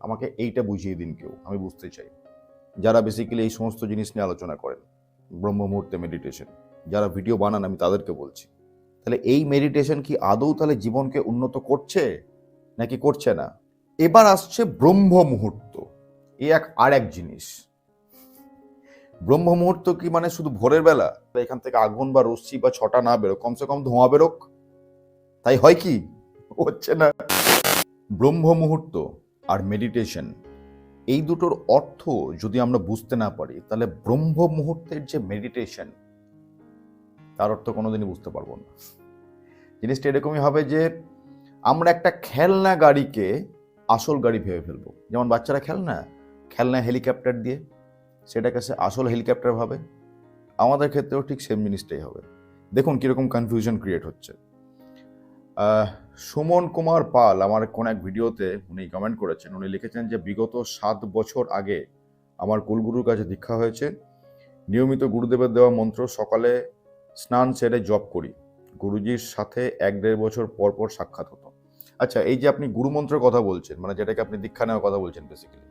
আমাকে এইটা বুঝিয়ে দিন কেউ, আমি বুঝতে চাই। যারা বেসিক্যালি এই সমস্ত জিনিস নিয়ে আলোচনা করেন, ব্রহ্ম মুহূর্তে মেডিটেশন যারা ভিডিও বানান, আমি তাদেরকে বলছি। তাহলে এই মেডিটেশন কি আদৌ তাহলে জীবনকে উন্নত করছে, নাকি করছে না? এবার আসছে ব্রহ্ম মুহূর্ত। এ এক, আর এক জিনিস। ব্রহ্ম মুহূর্ত কি মানে শুধু ভোরের বেলা? এখান থেকে আগুন বা রশ্মি বা ছটা না বেরোক, কমসে কম ধোঁয়া বেরোক। তাই হয় কি? হচ্ছে না। ব্রহ্ম মুহূর্ত। আর মেডিটেশন এই দুটোর অর্থ যদি আমরা বুঝতে না পারি, তাহলে ব্রহ্ম মুহূর্তের যে মেডিটেশন তার অর্থ কোনোদিনই বুঝতে পারব না। জিনিসটা এরকমই হবে যে, আমরা একটা খেলনা গাড়িকে আসল গাড়ি ভেবে ফেলব। যেমন বাচ্চারা খেলনা খেলনা হেলিকপ্টার দিয়ে, সেটাকে সে আসল হেলিকপ্টার ভাবে। আমাদের ক্ষেত্রেও ঠিক সেম জিনিসটাই হবে। দেখুন কীরকম কনফিউশন ক্রিয়েট হচ্ছে। সুমন কুমার পাল আমার কোন এক ভিডিওতে উনি কমেন্ট করেছেন। উনি লিখেছেন যে, বিগত সাত বছর আগে আমার কুলগুরুর কাছে দীক্ষা হয়েছে। নিয়মিত গুরুদেবের দেওয়া মন্ত্র সকালে স্নান সেরে জপ করি। গুরুজির সাথে এক দেড় বছর পর পর সাক্ষাৎ হতো। আচ্ছা এই যে আপনি গুরুমন্ত্রের কথা বলছেন মানে যেটাকে আপনি দীক্ষা নেওয়ার কথা বলছেন বেসিক্যালি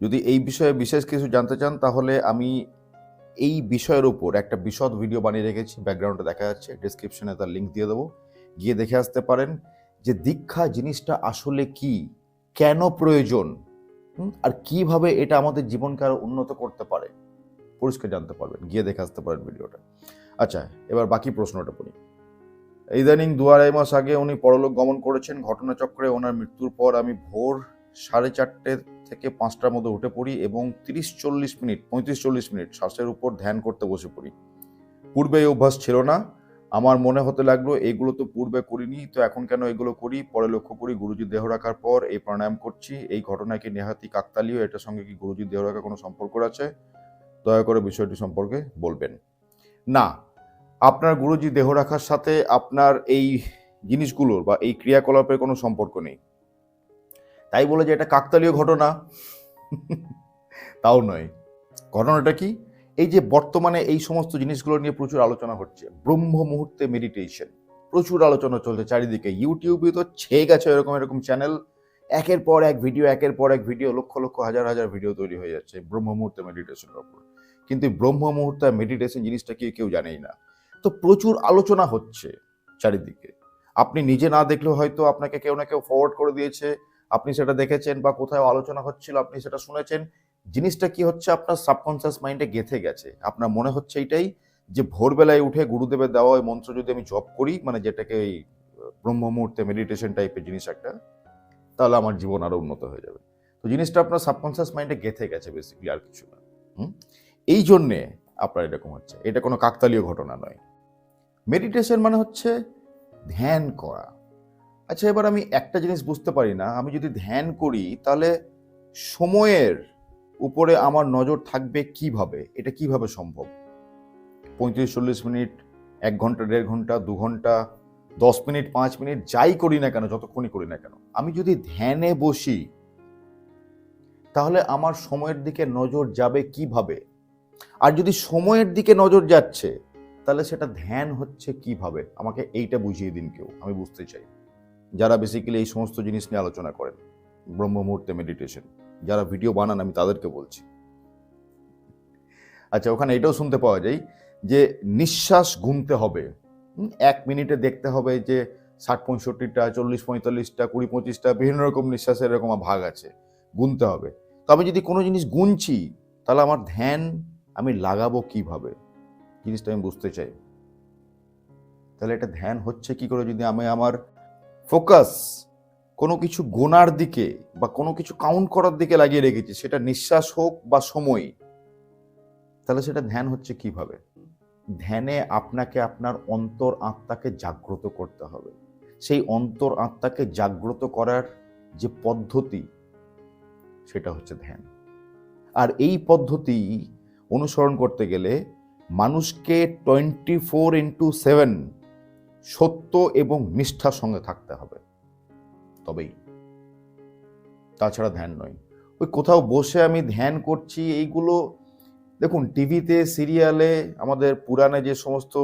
যদি এই বিষয়ে বিশেষ কিছু জানতে চান, তাহলে আমি এই বিষয়ের উপর একটা বিশদ ভিডিও বানিয়ে রেখেছি। ব্যাকগ্রাউন্ডে দেখা যাচ্ছে ডিসক্রিপশনে তার লিঙ্ক দিয়ে দেবো। গিয়ে দেখে আসতে পারেন যে দীক্ষা জিনিসটা আসলে কি, কেন প্রয়োজন আর কীভাবে এটা আমাদের জীবনকে আরও উন্নত করতে পারে, পরিষ্কার জানতে পারবেন, গিয়ে দেখে আসতে পারেন ভিডিওটা। আচ্ছা এবার বাকি প্রশ্নটা পড়ি। ইদানিং দু আড়াই মাস আগে উনি পরলোক গমন করেছেন, ঘটনাচক্রে ওনার মৃত্যুর পর আমি ভোর সাড়ে চারটে থেকে পাঁচটার মধ্যে উঠে পড়ি এবং তিরিশ চল্লিশ মিনিট, পঁয়ত্রিশ চল্লিশ মিনিট শ্বাসের উপর ধ্যান করতে বসে পড়ি। পূর্বে এই অভ্যাস ছিল না আমার মনে হতে লাগল, এগুলো তো পূর্বে করিনি, তো এখন কেন এগুলো করি? পরে লক্ষ্য করি গুরুজি দেহ রাখার পর এই প্রাণায়াম করছি। এই ঘটনা কি নেহাতি কাকতালীয়? এটার সঙ্গে কি গুরুজি দেহ রাখার কোনো সম্পর্ক আছে? দয়া করে বিষয়টি সম্পর্কে বলবেন। না, আপনার গুরুজি দেহ রাখার সাথে আপনার এই জিনিসগুলোর বা এই ক্রিয়াকলাপের কোনো সম্পর্ক নেই। তাই বলে যে এটা কাকতালীয় ঘটনা? তাও নয়। ঘটনাটা কি? এই যে বর্তমানে এই সমস্ত জিনিসগুলো নিয়ে প্রচুর আলোচনা হচ্ছে, ব্রহ্ম মুহূর্তে মেডিটেশন প্রচুর আলোচনা চলছে চারিদিকে ইউটিউবে তো ছেয়ে গেছে এরকম এরকম চ্যানেল একের পর এক ভিডিও একের পর এক ভিডিও লক্ষ লক্ষ হাজার হাজার ভিডিও তৈরি হয়ে যাচ্ছে ব্রহ্ম মুহূর্তে মেডিটেশনের ওপর। কিন্তু ব্রহ্ম মুহূর্তে মেডিটেশন জিনিসটা কি কেউ জানেই না। তো প্রচুর আলোচনা হচ্ছে চারিদিকে। আপনি নিজে না দেখলেও হয়তো আপনাকে কেউ না কেউ ফরওয়ার্ড করে দিয়েছে, আপনি সেটা দেখেছেন বা কোথাও আলোচনা হচ্ছিল আপনি সেটা শুনেছেন জিনিসটা কি হচ্ছে? আপনার সাবকনসিয়াস মাইন্ডে গেথে গেছে। আপনার মনে হচ্ছে এইটাই যে ভোরবেলায় উঠে গুরুদেবের দেওয়া ওই মন্ত্র যদি আমি জপ করি মানে যেটাকে এই ব্রহ্ম মুহূর্তে মেডিটেশন টাইপের জিনিস একটা, তাহলে আমার জীবন আরও উন্নত হয়ে যাবে। তো জিনিসটা আপনার সাবকনসিয়াস মাইন্ডে গেথে গেছে বেসিক্যালি আর কিছু না? এই জন্যে আপনার এরকম হচ্ছে। এটা কোনো কাকতালীয় ঘটনা নয়। মেডিটেশন মানে হচ্ছে ধ্যান করা। আচ্ছা এবার আমি একটা জিনিস বুঝতে পারি না। আমি যদি ধ্যান করি, তাহলে সময়ের উপরে আমার নজর থাকবে কীভাবে? এটা কীভাবে সম্ভব? পঁয়ত্রিশ, চল্লিশ মিনিট, এক ঘণ্টা, দেড় ঘণ্টা, দু ঘণ্টা, দশ মিনিট, পাঁচ মিনিট, যাই করি না কেন, যতক্ষণই করি না কেন। আমি যদি ধ্যানে বসি, তাহলে আমার সময়ের দিকে নজর যাবে কীভাবে? আর যদি সময়ের দিকে নজর যাচ্ছে, তাহলে সেটা ধ্যান হচ্ছে কীভাবে? আমাকে এইটা বুঝিয়ে দিন কেউ, আমি বুঝতে চাই। যারা বেসিক্যালি এই সমস্ত জিনিস নিয়ে আলোচনা করেন ব্রহ্ম মুহূর্তে মেডিটেশন যারা ভিডিও বানান, আমি তাদেরকে বলছি। আচ্ছা ওখানে এটাও শুনতে পাওয়া যায় যে নিঃশ্বাস গুনতে হবে। এক মিনিটে দেখতে হবে যে ষাট পঁয়ষট্টিটা, চল্লিশ পঁয়তাল্লিশটা, কুড়ি পঁচিশটা, বিভিন্ন রকম নিঃশ্বাসের এরকম ভাগ আছে, গুনতে হবে। তবে যদি কোনো জিনিস গুনছি, তাহলে আমার ধ্যান আমি লাগাবো কীভাবে? জিনিসটা আমি বুঝতে চাই। তাহলে এটা ধ্যান হচ্ছে কি করে? যদি আমি আমার ফোকাস কোনো কিছু গোনার দিকে বা কোনো কিছু কাউন্ট করার দিকে লাগিয়ে রেখেছি, সেটা নিঃশ্বাস হোক বা সময় তাহলে সেটা ধ্যান হচ্ছে কীভাবে? ধ্যানে আপনাকে আপনার অন্তর আত্মাকে জাগ্রত করতে হবে। সেই অন্তর আত্মাকে জাগ্রত করার যে পদ্ধতি, সেটা হচ্ছে ধ্যান। আর এই পদ্ধতি অনুসরণ করতে গেলে মানুষকে টোয়েন্টি ফোর ইন্টু সেভেন সত্য এবং নিষ্ঠার সঙ্গে থাকতে হবে। তবেই। তাছাড়া ধ্যান নয়। ওই কোথাও বসে আমি ধ্যান করছি, এইগুলো, দেখুন, টিভিতে, সিরিয়ালে আমাদের পুরাণে যে সমস্ত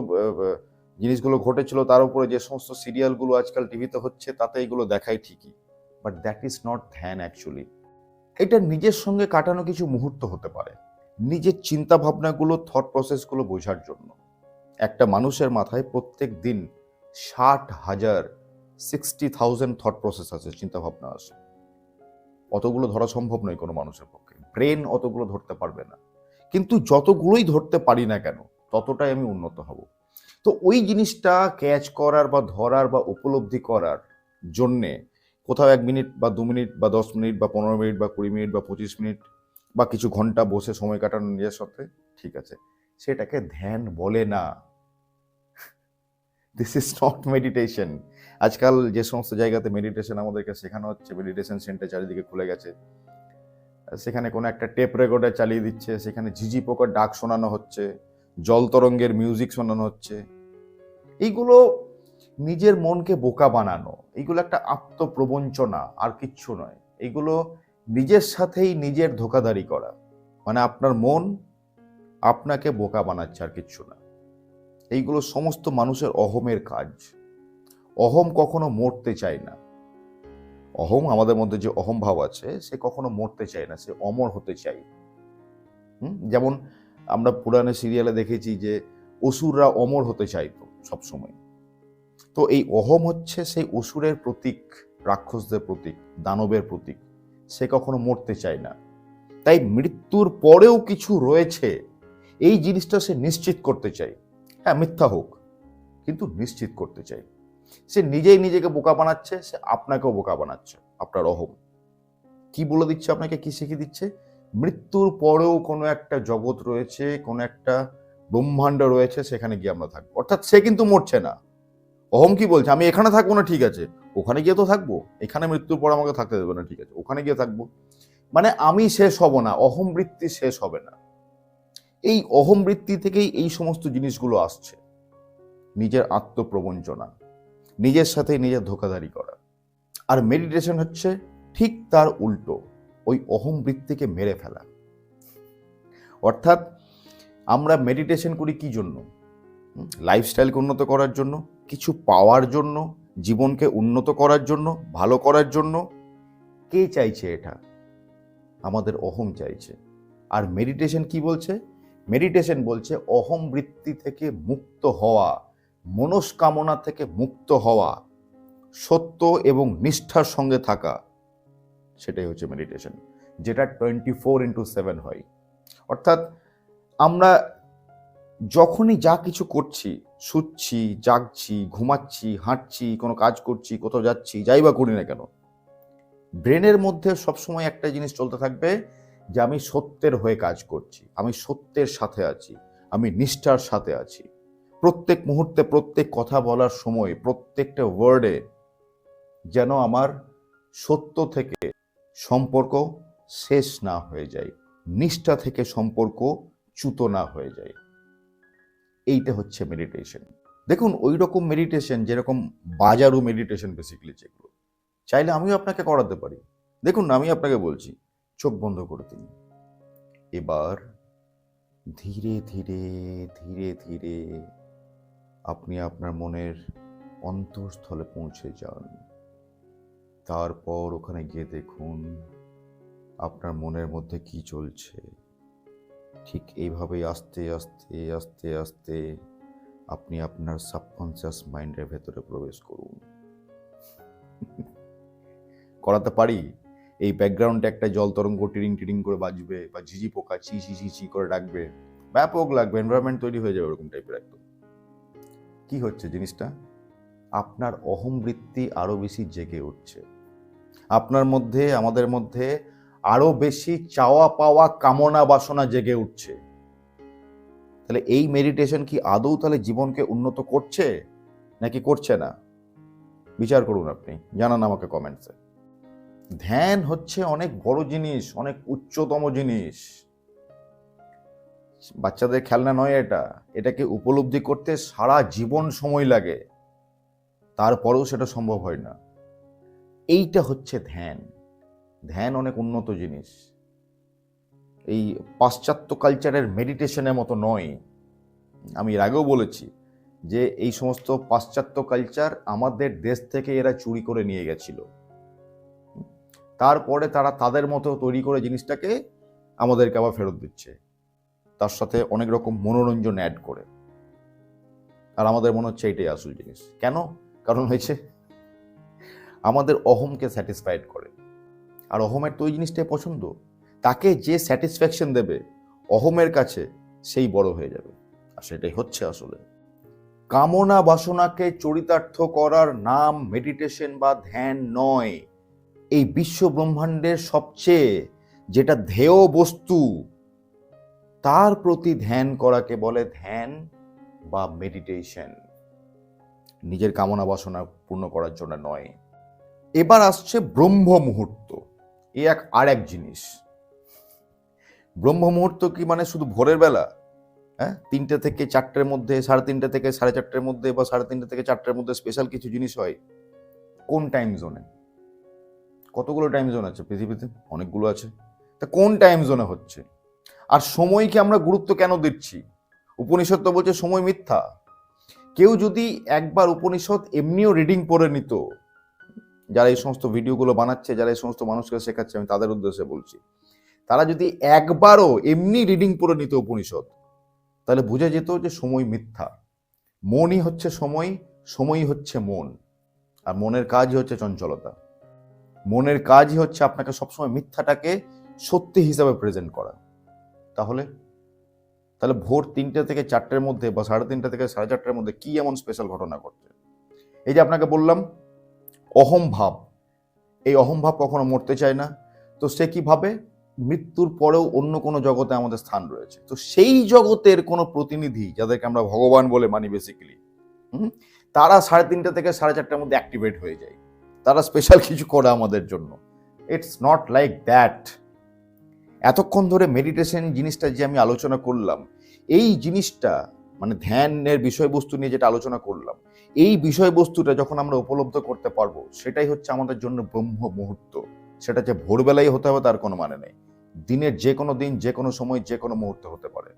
জিনিসগুলো ঘটেছিল, তার উপরে যে সমস্ত সিরিয়ালগুলো আজকাল টিভিতে হচ্ছে, তাতে এইগুলো দেখাই ঠিকই। But but that is not ধ্যান অ্যাকচুয়ালি এটা নিজের সঙ্গে কাটানো কিছু মুহূর্ত হতে পারে। নিজের চিন্তা ভাবনাগুলো থট প্রসেসগুলো বোঝার জন্য। একটা মানুষের মাথায় প্রত্যেক দিন ষাট হাজার সিক্সটি থাউজেন্ড থট প্রসেস আছে চিন্তা ভাবনা আছে। অতগুলো ধরা সম্ভব নয় কোনো মানুষের পক্ষে। ব্রেন অতগুলো ধরতে পারবে না। কিন্তু যতগুলোই ধরতে পারি না কেন, ততটাই আমি উন্নত হব। তো ওই জিনিসটা ক্যাচ করার বা ধরার বা উপলব্ধি করার জন্যে কোথাও এক মিনিট বা দু মিনিট বা দশ মিনিট বা পনেরো মিনিট বা কুড়ি মিনিট বা পঁচিশ মিনিট বা কিছু ঘণ্টা বসে সময় কাটানো নিজের সাথে, ঠিক আছে, সেটাকে ধ্যান বলে না। দিস ইজ নট মেডিটেশন আজকাল যে সমস্ত জায়গাতে মেডিটেশন আমাদেরকে শেখানো হচ্ছে মেডিটেশন সেন্টার চারিদিকে খুলে গেছে। সেখানে কোনো একটা টেপ রেকর্ডার চালিয়ে দিচ্ছে, সেখানে ঝিঝি পোকার ডাক শোনানো হচ্ছে, জল তরঙ্গের মিউজিক শোনানো হচ্ছে। এইগুলো নিজের মনকে বোকা বানানো, এইগুলো একটা আত্মপ্রবঞ্চনা, আর কিচ্ছু নয়। এইগুলো নিজের সাথেই নিজের ধোকাদারি করা। মানে আপনার মন আপনাকে বোকা বানাচ্ছে আর কিচ্ছু না। এইগুলো সমস্ত মানুষের অহমের কাজ। অহম কখনো মরতে চায় না। অহম আমাদের মধ্যে যে অহম ভাব আছে, সে কখনো মরতে চায় না, সে অমর হতে চায়। হুম? যেমন আমরা পুরাণে সিরিয়ালে দেখেছি যে অসুররা অমর হতে চাইতো সবসময়। তো এই অহম হচ্ছে সেই অসুরের প্রতীক, রাক্ষসদের প্রতীক, দানবের প্রতীক। সে কখনো মরতে চায় না। তাই মৃত্যুর পরেও কিছু রয়েছে। এই জিনিসটা সে নিশ্চিত করতে চায়। হ্যাঁ মিথ্যা হোক, কিন্তু নিশ্চিত করতে চাই সে নিজেই নিজেকে বোকা বানাচ্ছে, সে আপনাকেও বোকা বানাচ্ছে, আপনার অহম। কি বলে দিচ্ছে আপনাকে, কি শিখিয়ে দিচ্ছে? মৃত্যুর পরেও কোনো একটা জগৎ রয়েছে, কোনো একটা ব্রহ্মাণ্ড রয়েছে, সেখানে গিয়ে আমরা থাকব। অর্থাৎ সে কিন্তু মরছে না। অহম কি বলছে? আমি এখানে থাকব না, ঠিক আছে। ওখানে গিয়ে তো থাকব। এখানে মৃত্যুর পর আমাকে থাকতে দেবে না, ঠিক আছে। ওখানে গিয়ে থাকব। মানে আমি শেষ হব না, অহম বৃত্তি শেষ হবে না। এই অহম বৃত্তি থেকেই এই সমস্ত জিনিসগুলো আসছে। নিজের আত্মপ্রবঞ্চনা। নিজের সাথে নিজের ধোকাধারি করা। আর মেডিটেশন হচ্ছে ঠিক তার উল্টো, ওই অহম বৃত্তিকে মেরে ফেলা। অর্থাৎ আমরা মেডিটেশন করি কি জন্য? লাইফস্টাইলকে উন্নত করার জন্য, কিছু পাওয়ার জন্য, জীবনকে উন্নত করার জন্য, ভালো করার জন্য। কে চাইছে এটা? আমাদের অহম চাইছে। আর মেডিটেশন কি বলছে? মেডিটেশন বলছে অহম বৃত্তি থেকে মুক্ত হওয়া। মনস্কামনা থেকে মুক্ত হওয়া, সত্য এবং নিষ্ঠার সঙ্গে থাকা, সেটাই হচ্ছে মেডিটেশন যেটা টোয়েন্টি ফোর ইন্টু সেভেন হয়। অর্থাৎ আমরা যখনই যা কিছু করছি, শুচ্ছি, জাগছি, ঘুমাচ্ছি, হাঁটছি, কোনো কাজ করছি, কোথাও যাচ্ছি, যাই বা করি না কেন, ব্রেনের মধ্যে সবসময় একটা জিনিস চলতে থাকবে যে আমি সত্যের হয়ে কাজ করছি, আমি সত্যের সাথে আছি, আমি নিষ্ঠার সাথে আছি। প্রত্যেক মুহূর্তে, প্রত্যেক কথা বলার সময়, প্রত্যেকটা ওয়ার্ডে যেন আমার সত্য থেকে সম্পর্ক শেষ না হয়ে যায়, নিষ্ঠা থেকে সম্পর্ক চ্যুত না হয়ে যায়। এইটা হচ্ছে মেডিটেশন দেখুন ওই রকম মেডিটেশন যেরকম বাজারু মেডিটেশন বেসিক্যালি যেগুলো, চাইলে আমিও আপনাকে করাতে পারি। দেখুন, আমি আপনাকে বলছি, চোখ বন্ধ করে দিন। এবার ধীরে ধীরে ধীরে ধীরে আপনি আপনার মনের অন্তঃস্থলে পৌঁছে যান। তারপর ওখানে গিয়ে দেখুন আপনার মনের মধ্যে কি চলছে। ঠিক এইভাবেই আস্তে আস্তে আস্তে আস্তে আপনি আপনার সাবকনসিয়াস মাইন্ডের ভেতরে প্রবেশ করুন। করাতে পারি? এই ব্যাকগ্রাউন্ডে একটা জল তরঙ্গ টিরিং টিরিং করে বাজবে বা ঝিঝি পোকা চি চি চি চি করে ডাকবে। ব্যাপক লাগবে এনভায়রনমেন্ট তৈরি হয়ে যাবে ওরকম টাইপের একদম। কি হচ্ছে জিনিসটা? আপনার অহম বৃত্তি আরও বেশি জেগে উঠছে। আপনার মধ্যে, আমাদের মধ্যে আরও বেশি চাওয়া পাওয়া কামনা বাসনা জেগে উঠছে। তাহলে এই মেডিটেশন কি আদৌ তাহলে জীবনকে উন্নত করছে, নাকি করছে না? বিচার করুন আপনি, জানান আমাকে কমেন্টসে ধ্যান হচ্ছে অনেক বড় জিনিস, অনেক উচ্চতম জিনিস। বাচ্চাদের খেলনা নয় এটা। এটাকে উপলব্ধি করতে সারা জীবন সময় লাগে। তারপরেও সেটা সম্ভব হয় না। এইটা হচ্ছে ধ্যান। ধ্যান অনেক উন্নত জিনিস। এই পাশ্চাত্য কালচারের মেডিটেশনের মতো নয়। আমি এর আগেও বলেছি যে এই সমস্ত পাশ্চাত্য কালচার আমাদের দেশ থেকে এরা চুরি করে নিয়ে গেছিল। তারপরে তারা তাদের মতো তৈরি করে জিনিসটাকে আমাদেরকে আবার ফেরত দিচ্ছে। তার সাথে অনেক রকম মনোরঞ্জন অ্যাড করে। আর আমাদের মনে হচ্ছে এটাই আসল জিনিস। কেন? কারণ হয়েছে, আমাদের অহমকে স্যাটিসফাইড করে। আর অহমের তো ওই জিনিসটাই পছন্দ। তাকে যে স্যাটিসফ্যাকশন দেবে, অহমের কাছে সেই বড় হয়ে যাবে। আর সেটাই হচ্ছে আসলে। কামনা বাসনাকে চরিতার্থ করার নাম মেডিটেশন বা ধ্যান নয়। এই বিশ্ব ব্রহ্মাণ্ডের সবচেয়ে যেটা ধেয় বস্তু তার প্রতি ধ্যান করাকে বলে ধ্যান বা মেডিটেশন নিজের কামনা বাসনা পূর্ণ করার জন্য নয়। এবার আসছে ব্রহ্ম মুহূর্ত। এ এক আর এক জিনিস। ব্রহ্ম মুহূর্ত কি মানে শুধু ভোরের বেলা? হ্যাঁ? তিনটে থেকে চারটের মধ্যে, সাড়ে তিনটে থেকে সাড়ে চারটের মধ্যে বা সাড়ে তিনটে থেকে চারটের মধ্যে স্পেশাল কিছু জিনিস হয়? কোন টাইম জোনে কতগুলো টাইম জোন আছে পৃথিবীতে? অনেকগুলো আছে। তা কোন টাইম জোনে হচ্ছে? আর সময়কে আমরা গুরুত্ব কেন দিচ্ছি? উপনিষদ তো বলছে সময় মিথ্যা। কেউ যদি একবার উপনিষদ এমনিও রিডিং পড়ে নিত, যারা এই সমস্ত ভিডিওগুলো বানাচ্ছে, যারা এই সমস্ত মানুষকে শেখাচ্ছে, আমি তাদের উদ্দেশ্যে বলছি, তারা যদি একবারও এমনি রিডিং পড়ে নিত উপনিষদ তাহলে বোঝা যেত যে সময় মিথ্যা। মনই হচ্ছে সময়, সময়ই হচ্ছে মন। আর মনের কাজই হচ্ছে চঞ্চলতা। মনের কাজই হচ্ছে আপনাকে সবসময় মিথ্যাটাকে সত্যি হিসাবে প্রেজেন্ট করা। তাহলে? তাহলে ভোর তিনটে থেকে চারটের মধ্যে বা সাড়ে তিনটে থেকে সাড়ে চারটের মধ্যে কি এমন স্পেশাল ঘটনা ঘটছে? এই যে আপনাকে বললাম অহম ভাব এই অহম ভাব কখনো মরতে চায় না। তো সে কি ভাবে? মৃত্যুর পরেও অন্য কোনো জগতে আমাদের স্থান রয়েছে। তো সেই জগতের কোনো প্রতিনিধি, যাদেরকে আমরা ভগবান বলে মানি বেসিক্যালি তারা সাড়ে তিনটে থেকে সাড়ে চারটার মধ্যে অ্যাক্টিভেট হয়ে যায়। তারা স্পেশাল কিছু করে আমাদের জন্য। ইটস নট লাইক দ্যাট এতক্ষণ ধরে মেডিটেশন জিনিসটা যে আমি আলোচনা করলাম, এই জিনিসটা মানে ধ্যানের বিষয়বস্তু নিয়ে যেটা আলোচনা করলাম, এই বিষয়বস্তুটা যখন আমরা উপলব্ধ করতে পারব, সেটাই হচ্ছে আমাদের জন্য ব্রহ্ম মুহূর্ত। সেটা যে ভোরবেলায় হতে হবে তার কোনো মানে নেই। দিনের যে কোনো দিন, যে কোনো সময়, যে কোনো মুহূর্তে হতে পারে।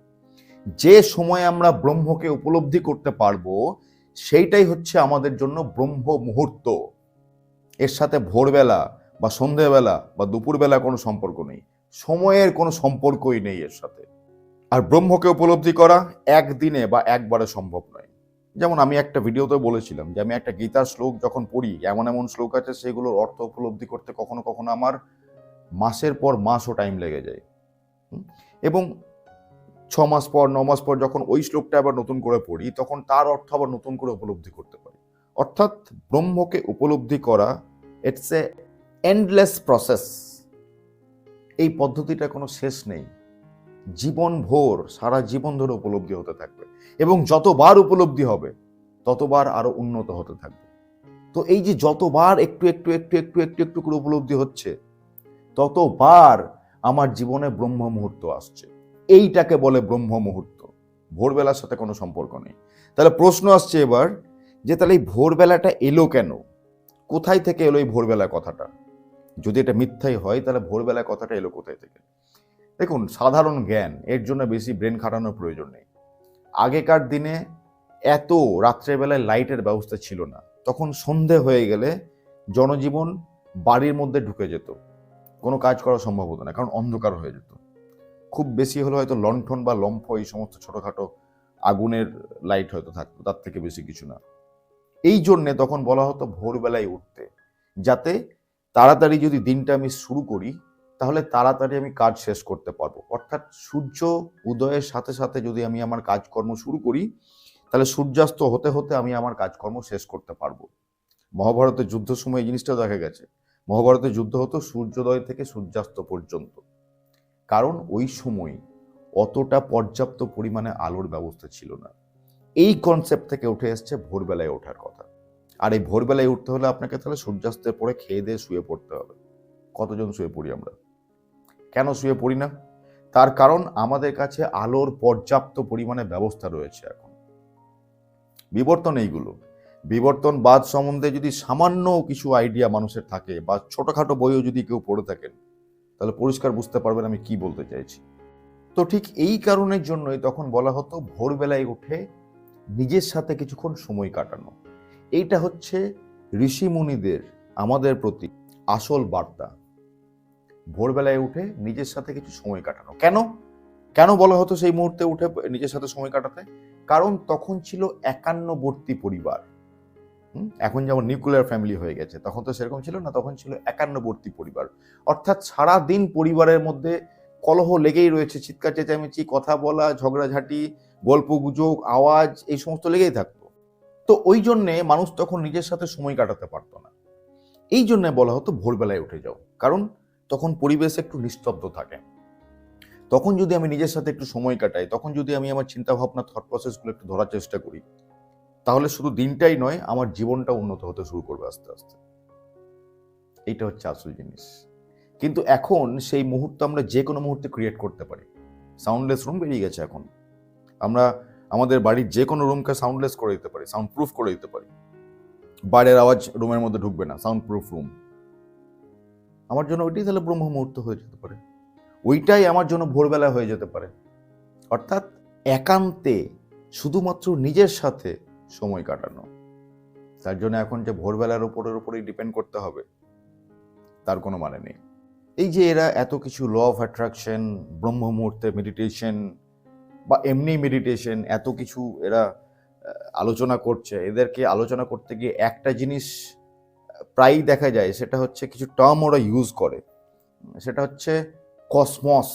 যে সময় আমরা ব্রহ্মকে উপলব্ধি করতে পারব, সেইটাই হচ্ছে আমাদের জন্য ব্রহ্ম মুহূর্ত। এর সাথে ভোরবেলা বা সন্ধেবেলা বা দুপুরবেলা কোনো সম্পর্ক নেই। সময়ের কোনো সম্পর্কই নেই এর সাথে। আর ব্রহ্মকে উপলব্ধি করা একদিনে বা একবারে সম্ভব নয়। যেমন আমি একটা ভিডিওতে বলেছিলাম যে আমি একটা গীতার শ্লোক যখন পড়ি, এমন এমন শ্লোক আছে সেগুলোর অর্থ উপলব্ধি করতে কখনো কখনো আমার মাসের পর মাসও টাইম লেগে যায়। এবং ছ মাস পর, ন মাস পর যখন ওই শ্লোকটা আবার নতুন করে পড়ি, তখন তার অর্থ আবার নতুন করে উপলব্ধি করতে পারি। অর্থাৎ ব্রহ্মকে উপলব্ধি করা ইটস এ এন্ডলেস প্রসেস এই পদ্ধতিটা কোনো শেষ নেই। জীবন ভোর, সারা জীবন ধরে উপলব্ধি হতে থাকবে এবং যতবার উপলব্ধি হবে, ততবার আরও উন্নত হতে থাকবে। তো এই যে যতবার একটু একটু একটু একটু একটু একটু করে উপলব্ধি হচ্ছে, ততবার আমার জীবনে ব্রহ্ম মুহূর্ত আসছে। এইটাকে বলে ব্রহ্ম মুহূর্ত। ভোরবেলার সাথে কোনো সম্পর্ক নেই। তাহলে প্রশ্ন আসছে এবার যে, তাহলে এই ভোরবেলাটা এলো কেন? কোথায় থেকে এলো এই ভোরবেলা কথাটা? যদি এটা মিথ্যাই হয়, তাহলে ভোরবেলা কথাটা এলো কোথায় থেকে? দেখুন, সাধারণ জ্ঞান, এর জন্য বেশি ব্রেন খাটানোর প্রয়োজন নেই। আগেকার দিনে এত রাত্রেবেলায় লাইটের ব্যবস্থা ছিল না। তখন সন্ধে হয়ে গেলে জনজীবন বাড়ির মধ্যে ঢুকে যেত। কোনো কাজ করা সম্ভব হতো না, কারণ অন্ধকার হয়ে যেত। খুব বেশি হলে হয়তো লণ্ঠন বা লম্ফ এই সমস্ত ছোটোখাটো আগুনের লাইট হয়তো থাকতো, তার থেকে বেশি কিছু না। এই জন্যে তখন বলা হতো ভোরবেলায় উঠতে, যাতে তাড়াতাড়ি যদি দিনটা আমি শুরু করি, তাহলে তাড়াতাড়ি আমি কাজ শেষ করতে পারব। অর্থাৎ সূর্য উদয়ের সাথে সাথে যদি আমি আমার কাজকর্ম শুরু করি, তাহলে সূর্যাস্ত হতে হতে আমি আমার কাজকর্ম শেষ করতে পারব। মহাভারতের যুদ্ধ সময় এই জিনিসটা দেখা গেছে। মহাভারতের যুদ্ধ হতো সূর্যোদয় থেকে সূর্যাস্ত পর্যন্ত। কারণ ওই সময় অতটা পর্যাপ্ত পরিমাণে আলোর ব্যবস্থা ছিল না। এই কনসেপ্ট থেকে উঠে এসছে ভোরবেলায় ওঠার কথা। আর এই ভোরবেলায় উঠতে হলে আপনাকে তাহলে সূর্যাস্তের পরে খেয়ে দিয়ে শুয়ে পড়তে হবে। কতজন শুয়ে পড়ি আমরা? কেন শুয়ে পড়ি না? তার কারণ আমাদের কাছে আলোর পর্যাপ্ত পরিমাণে ব্যবস্থা রয়েছে এখন। বিবর্তন এইগুলো। বিবর্তনবাদ সম্বন্ধে যদি সামান্য কিছু আইডিয়া মানুষের থাকে বা ছোটখাটো বইও যদি কেউ পড়ে থাকেন, তাহলে পরিষ্কার বুঝতে পারবেন আমি কি বলতে চাইছি। তো ঠিক এই কারণের জন্যই তখন বলা হতো, ভোরবেলায় উঠে নিজের সাথে কিছুক্ষণ সময় কাটানো। এইটা হচ্ছে ঋষি মুনিদের, আমাদের প্রতি আসল বার্তা। ভোরবেলায় উঠে নিজের সাথে কিছু সময় কাটানো। কেন? কেন বলা হতো সেই মুহূর্তে উঠে নিজের সাথে সময় কাটাতে? কারণ তখন ছিল একান্নবর্তী পরিবার। এখন যেমন নিউক্লিয়ার ফ্যামিলি হয়ে গেছে, তখন তো সেরকম ছিল না, তখন ছিল একান্নবর্তী পরিবার। অর্থাৎ সারা দিন পরিবারের মধ্যে কলহ লেগেই রয়েছে, চিৎকার চেঁচামেচি, কথা বলা, ঝগড়াঝাঁটি গল্প গুজব আওয়াজ, এই সমস্ত লেগেই থাকতো। তো ওই জন্যে মানুষ তখন নিজের সাথে সময় কাটাতে পারতো না। এই জন্য বলা হতো, ভোরবেলায় উঠে যাও। কারণ তখন পরিবেশ একটু নিস্তব্ধ থাকে। তখন যদি আমি নিজের সাথে একটু সময় কাটাই, তখন যদি আমি আমার চিন্তা ভাবনা থট প্রসেসগুলো একটু ধরার চেষ্টা করি, তাহলে শুধু দিনটাই নয়, আমার জীবনটা উন্নত হতে শুরু করবে আস্তে আস্তে। এইটা হচ্ছে আসল জিনিস। কিন্তু এখন সেই মুহূর্ত আমরা যে কোনো মুহূর্তে ক্রিয়েট করতে পারি। সাউন্ডলেস রুম বেরিয়ে গেছে এখন। আমরা আমাদের বাড়ির যে কোনো রুমকে সাউন্ডলেস করে দিতে পারি সাউন্ড প্রুফ করে দিতে পারি। বাইরের আওয়াজ রুমের মধ্যে ঢুকবে না সাউন্ড প্রুফ রুম আমার জন্য ওইটাই তাহলে ব্রহ্ম মুহূর্ত হয়ে যেতে পারে। ওইটাই আমার জন্য ভোরবেলা হয়ে যেতে পারে। অর্থাৎ একান্তে শুধুমাত্র নিজের সাথে সময় কাটানো। তার জন্য এখন যে ভোরবেলার ওপরের ওপরেই ডিপেন্ড করতে হবে, তার কোনো মানে নেই। এই যে এরা এত কিছু ল অফ অ্যাট্রাকশন ব্রহ্ম মুহূর্তে মেডিটেশন বা এমনি মেডিটেশন এত কিছু এরা আলোচনা করছে, এদেরকে আলোচনা করতে গিয়ে একটা জিনিস, প্রায়ই দেখা যায়, সেটা হচ্ছে কিছু টার্ম ওরা ইউজ করে। সেটা হচ্ছে কসমস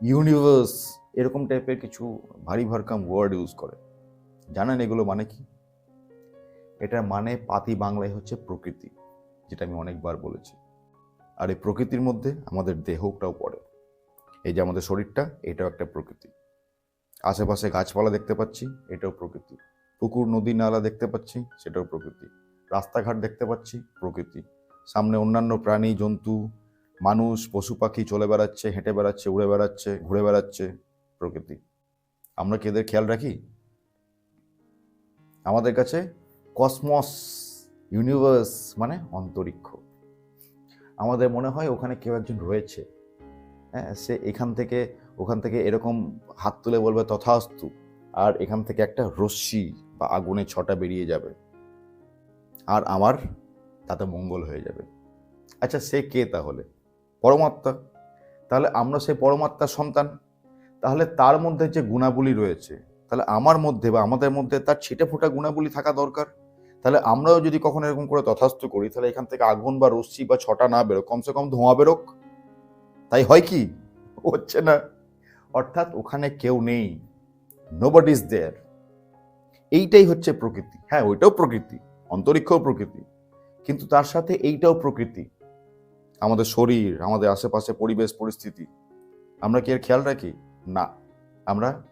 ইউনিভার্স এরকম টাইপের কিছু ভারী ভরকাম ওয়ার্ড ইউজ করে। জানেন এগুলো মানে কি? এটার মানে পাতি বাংলায় হচ্ছে প্রকৃতি, যেটা আমি অনেকবার বলেছি। আর এই প্রকৃতির মধ্যে আমাদের দেহটাও পড়ে। এই যে আমাদের শরীরটা, এটাও একটা প্রকৃতি। আশেপাশে গাছপালা দেখতে পাচ্ছি, এটাও প্রকৃতি। পুকুর, নদী, নালা দেখতে পাচ্ছি, সেটাও প্রকৃতি। রাস্তাঘাট দেখতে পাচ্ছি, প্রকৃতি। সামনে অন্যান্য প্রাণী, জন্তু, মানুষ, পশু পাখি চলে বেড়াচ্ছে, হেঁটে বেড়াচ্ছে, উড়ে বেড়াচ্ছে, ঘুরে বেড়াচ্ছে, প্রকৃতি। আমরা কি এদের খেয়াল রাখি? আমাদের কাছে কসমস ইউনিভার্স মানে অন্তরিক্ষ। আমাদের মনে হয় ওখানে কেউ একজন রয়েছে। হ্যাঁ সে এখান থেকে ওখান থেকে এরকম হাত তুলে বলবে তথাস্তু। আর এখান থেকে একটা রশ্মি বা আগুনের ছটা বেরিয়ে যাবে। আর আমার তাতে মঙ্গল হয়ে যাবে। আচ্ছা সে কে তাহলে? পরমাত্মা। তাহলে আমরা সেই পরমাত্মার সন্তান। তাহলে তার মধ্যে যে গুণাবলী রয়েছে, তাহলে আমার মধ্যে বা আমাদের মধ্যে তার ছিটে ফোটা গুণাবলী থাকা দরকার। তাহলে আমরাও যদি কখনো এরকম করে তথাস্থ করি, তাহলে এখান থেকে আগুন বা রশ্মি বা ছটা না বেরোক, কমসে কম ধোঁয়া বেরোক। তাই হয় কি? হচ্ছে না। অর্থাৎ ওখানে কেউ নেই নোবট ইজ দেয়ার এইটাই হচ্ছে প্রকৃতি। হ্যাঁ ওইটাও প্রকৃতি, অন্তরিক্ষও প্রকৃতি। কিন্তু তার সাথে এইটাও প্রকৃতি। আমাদের শরীর, আমাদের আশেপাশে পরিবেশ, পরিস্থিতি, আমরা কি এর খেয়াল রাখি? না, আমরা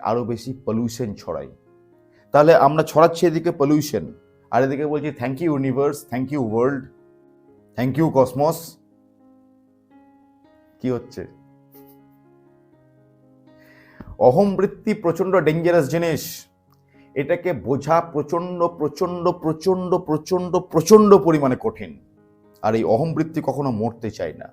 আরও বেশি পলিউশন ছড়াই। তাহলে আমরা ছড়াচ্ছি এদিকে পলিউশন আর এদিকে বলছি thank you universe thank you world thank you cosmos কি হচ্ছে? অহমবৃত্তি প্রচণ্ড ডেঞ্জারাস জিনিস। এটাকে বোঝা প্রচণ্ড প্রচণ্ড প্রচণ্ড প্রচণ্ড প্রচণ্ড পরিমাণে কঠিন। আর এই অহমবৃত্তি কখনো মরতে চায় না।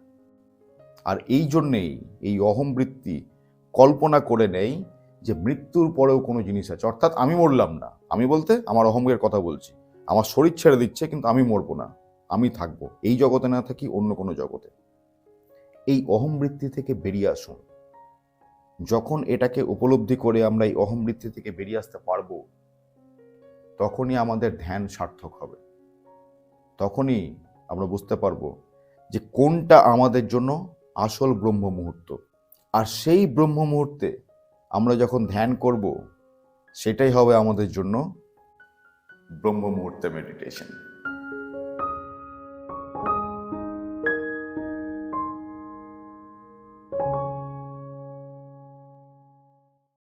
আর এই জন্যেই এই অহমবৃত্তি কল্পনা করে নেই যে মৃত্যুর পরেও কোনো জিনিস আছে। অর্থাৎ আমি মরলাম না। আমি বলতে আমার অহমের কথা বলছি। আমার শরীর ছেড়ে দিচ্ছে, কিন্তু আমি মরবো না। আমি থাকব। এই জগতে না থাকি অন্য কোনো জগতে। এই অহমবৃত্তি থেকে বেরিয়ে আসুন। যখন এটাকে উপলব্ধি করে আমরা এই অহমবৃত্তি থেকে বেরিয়ে আসতে পারব, তখনই আমাদের ধ্যান সার্থক হবে। তখনই আমরা বুঝতে পারব যে কোনটা আমাদের জন্য আসল ব্রহ্ম মুহূর্ত। আর সেই ব্রহ্ম মুহূর্তে আমরা যখন ধ্যান করব, সেটাই হবে আমাদের জন্য ব্রহ্ম মুহূর্তে মেডিটেশন